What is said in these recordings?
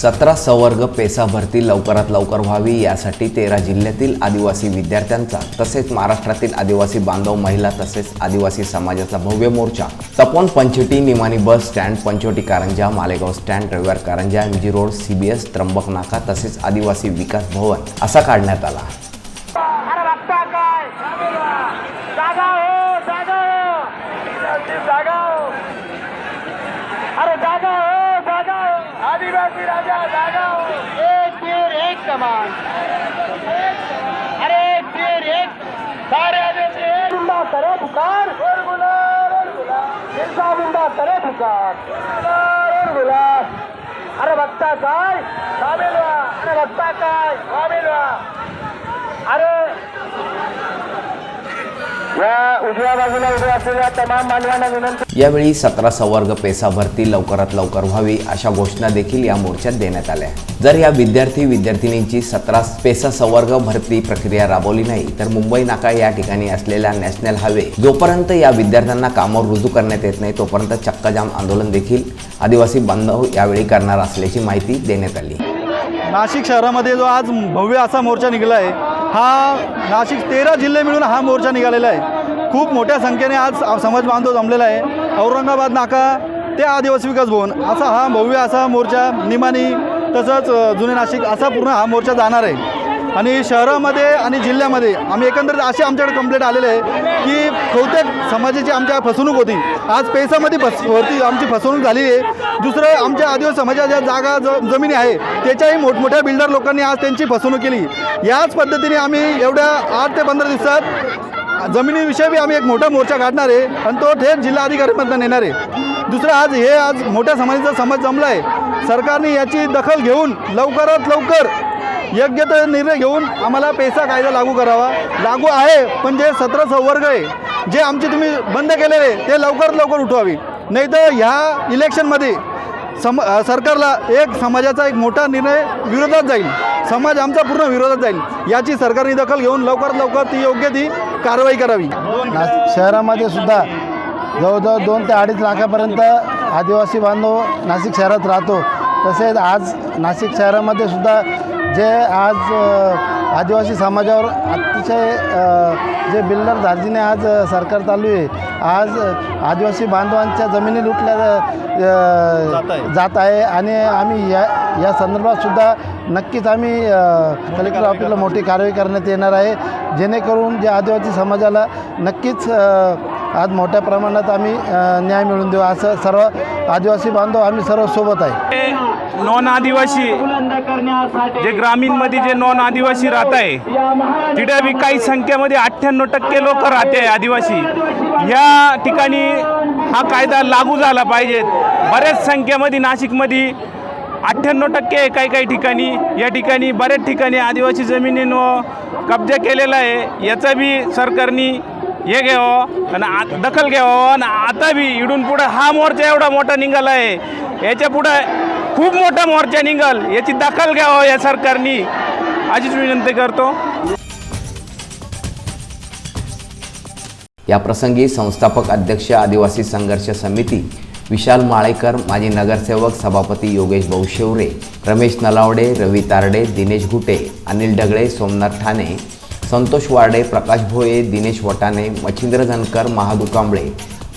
सतरा संवर्ग पेसा भरती लवकरात लवकर व्हावी यासाठी तेरा जिल्ह्यातील आदिवासी विद्यार्थ्यांचा तसेच महाराष्ट्रातील आदिवासी बांधव महिला तसेच आदिवासी समाजाचा भव्य मोर्चा. तपोन पंचोटी Nimani bus stand पंचोटी Karanja Malegaon stand Ravivar Karanja M G road CBS Trimbak Naka तसेच आदिवासी विकास भवन असा काढण्यात आला. अरे बघता काय जागा हो जागा हो जागा हो अरे जागा हो जागा हो आदिवासी राजा जागा हो। एक तीर एक कमान। अरे एक तीर एक सारे आदिवासी एक बिंदा करे पुकार। और गुला और गुला बिरसा बिंदा करे पुकार। और गुला अरे बघता काय? सामील व्हा अरे बघता काय? सामील व्हा उजव्या बाजूला उभे असलेल्या तमाम मानवांना विनंती. यावेळी सतरा संवर्ग पेसा भरती लवकरात लवकर व्हावी अशा घोषणा देखील या मोर्चात देण्यात आल्या. जर या विद्यार्थी विद्यार्थिनींची सतरा पेसा संवर्ग भरती प्रक्रिया राबवली नाही तर मुंबई नाका या ठिकाणी असलेल्या नॅशनल हायवे जोपर्यंत या विद्यार्थ्यांना कामावर रुजू करण्यात येत नाही तोपर्यंत चक्काजाम आंदोलन देखील आदिवासी बांधव यावेळी करणार असल्याची माहिती देण्यात आली. नाशिक शहरामध्ये जो आज भव्य असा मोर्चा निघाला आहे हा नाशिक तेरा जिल्हे मिळून हा मोर्चा निघालेला आहे. खूप मोठ्या संख्येने आज समाज बांधव जमलेला आहे. औरंगाबाद नाका ते आदिवासी विकास भवन. असा हा भव्य असा मोर्चा निमानी तसंच जुने नाशिक असा पूर्ण हा मोर्चा जाणार आहे. आणि शहरामध्ये आणि जिल्ह्यामध्ये आम्ही एकंदरीत असे आमच्याकडे कंप्लेंट आलेले आहे की बहुतेक समाजाची आमच्या फसवणूक होती. आज पैसामध्ये फस होती आमची फसवणूक झाली आहे. दुसरं आमच्या आदिवासी समाजाच्या जागा ज जमिनी आहे त्याच्याही मोठमोठ्या बिल्डर लोकांनी आज त्यांची फसवणूक केली. याच पद्धतीने आम्ही एवढ्या आठ ते पंधरा दिवसात जमिनीविषयी बी आम्ही एक मोठा मोर्चा काढणार आहे आणि तो थेट जिल्हाधिकाऱ्यांमधून नेणार आहे. दुसरं आज हे आज मोठ्या समाजाचा समाज जमला आहे सरकारने याची दखल घेऊन लवकरात लवकर योग्य तो निर्णय घेऊन आम्हाला पैसा कायदा लागू करावा. लागू आहे पण जे सतरा संवर्ग आहे जे आमचे तुम्ही बंद केलेले आहे, ते लवकरात लवकर उठवावी. नाही तर ह्या इलेक्शनमध्ये सम सरकारला एक समाजाचा एक मोठा निर्णय विरोधात जाईल. समाज आमचा पूर्ण विरोधात जाईल. याची सरकारने दखल घेऊन लवकरात लवकर ती योग्य ती कारवाई करावी. नाशिक शहरामध्ये सुद्धा जवळजवळ दोन ते अडीच लाखापर्यंत आदिवासी बांधव नाशिक शहरात राहतो. तसेच आज नाशिक शहरामध्ये सुद्धा जे आज आदिवासी समाजावर अतिशय जे बिल्डर धार्जीने आज सरकार चालू आहे. आज आदिवासी बांधवांच्या जमिनी लुटल्या जात आहे. आणि आम्ही या या संदर्भात सुद्धा नक्कीच आम्ही कलेक्टर ऑफिसला मोठी कारवाई करण्यात येणार आहे. जेणेकरून जे आदिवासी समाजाला नक्कीच आज मोठ्या प्रमाणात आम्ही न्याय मिळवून देऊ. असं सर्व आदिवासी बांधव आम्ही सर्व सोबत आहे. नॉन आदिवासी जे ग्रामीणमध्ये जे नॉन आदिवासी राहत आहे तिथे बी काही संख्येमध्ये अठ्ठ्याण्णव टक्के लोक राहते आहे आदिवासी. या ठिकाणी हा कायदा लागू झाला पाहिजेत बऱ्याच संख्येमध्ये नाशिकमध्ये अठ्ठ्याण्णव टक्के आहे काही काही ठिकाणी या ठिकाणी बऱ्याच ठिकाणी आदिवासी जमिनींवर कब्जा केलेला आहे. याचा बी सरकारनी हे. घ्यावं हो. आणि दखल घ्यावं हो. आणि आता बी इडून पुढं हा मोर्चा एवढा मोठा निघाला आहे. याच्या पुढं खूप मोठा मोर्चा निघाल. याची दखल घ्यावं हो या सरकारनी. अशीच विनंती करतो. या प्रसंगी संस्थापक अध्यक्ष आदिवासी संघर्ष समिती विशाल माळेकर माजी नगरसेवक सभापती योगेश भाऊ शेवरे रमेश नलावडे रवी तारडे दिनेश घुटे अनिल ढगळे सोमनाथ ठाणे संतोष वार्डे प्रकाश भोये दिनेश वटाणे मच्छिंद्र धनकर महादू कांबळे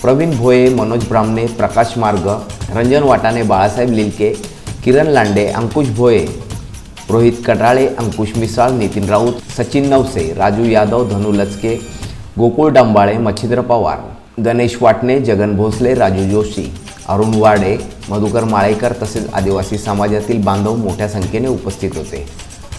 प्रवीण भोये मनोज ब्राह्मणे प्रकाश मार्ग रंजन वाटाणे बाळासाहेब लिलके किरण लांडे अंकुश भोये रोहित कटाळे अंकुश मिसाळ नितीन राऊत सचिन नवसे राजू यादव धनु लचके गोकुळ डंबाळे मच्छिंद्र पवार गणेश वाटणे जगन भोसले राजू जोशी अरुण वाडे मधुकर माळेकर तसेच आदिवासी समाजातील बांधव मोठ्या संख्येने उपस्थित होते.